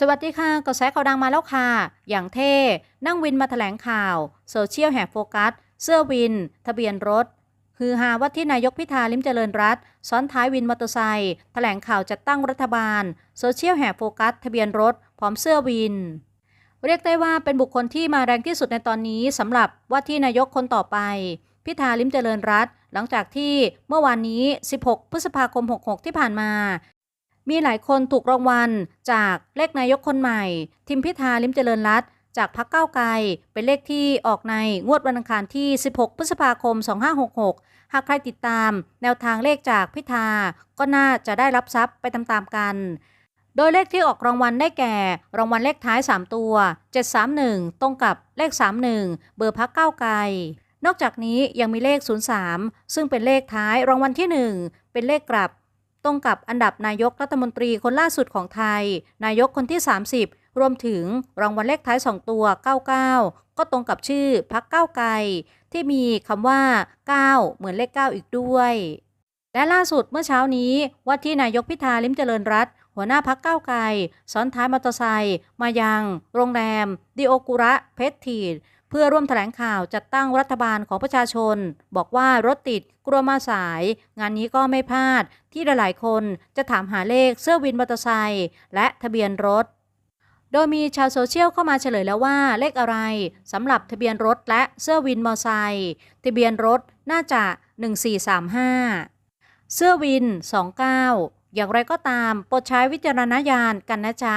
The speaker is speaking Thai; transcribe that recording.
สวัสดีค่ะกระแสข่าวดังมาแล้วค่ะ อย่างเท่ นั่งวินมาแถลงข่าว โซเชียลแหกโฟกัส เสื้อวิน ทะเบียนรถ คือฮาว่าที่นายกพิธาลิมเจริญรัตซ้อนท้ายวินมอเตอร์ไซค์แถลงข่าวจัดตั้งรัฐบาล โซเชียลแหกโฟกัส ทะเบียนรถ พร้อมเสื้อวิน เรียกได้ว่าเป็นบุคคลที่มาแรงที่สุดในตอนนี้สำหรับว่าที่นายกคนต่อไป พิธาลิมเจริญรัตหลังจากที่เมื่อวานนี้ 16 พฤษภาคม 66 ที่ผ่านมา มีหลายคนถูกรางวัล จากเลขนายกคนใหม่ ทิมพิธาลิมเจริญรัตจากพักเก้าไกลเป็นเลขที่ออกในงวดวันอังคารที่ 16 พฤษภาคม 2566 หากใครติดตาม แนวทางเลขจากพิธา ก็น่าจะได้รับทรัพย์ไปตามๆกัน โดยเลขที่ออกรางวัลได้แก่ รางวัลเลขท้าย 3 ตัว 731 ตรงกับเลข 31 เบอร์พักเก้าไกลนอกจากนี้ยังมีเลข 03 ซึ่งเป็นเลขท้ายรางวัลที่ 1 เป็นเลขกลับ ตรงกับอันดับนายกรัฐมนตรีคนล่าสุดของไทย นายกคนที่ 30 รวมถึงรางวัลเลขท้าย 2 ตัว 99 ก็ตรงกับชื่อพักเก้าไกลที่มีคำว่า 9 เหมือนเลข 9 อีกด้วย และล่าสุดเมื่อเช้านี้ว่าที่นายกพิธาลิมเจริญรัตหัวหน้าพักเก้าไกลซ้อนท้ายมอเตอร์ไซค์มายัง โรงแรมดิโอกุระเพชรทีด พื่อร่วมแถลงข่าวจัดตั้งรัฐบาลของประชาชน บอกว่ารถติดกลัวมาสาย งานนี้ก็ไม่พลาด ที่หลายๆคนจะถามหาเลขเสื้อวินมอเตอร์ไซค์และทะเบียนรถ โดยมีชาวโซเชียลเข้ามาเฉลยแล้วว่าเลขอะไรสำหรับทะเบียนรถและเสื้อวินมอเตอร์ไซค์ทะเบียนรถน่าจะ 1435 เสื้อวิน 29 อย่างไรก็ตามโปรดใช้วิจารณญาณกันนะจ๊ะ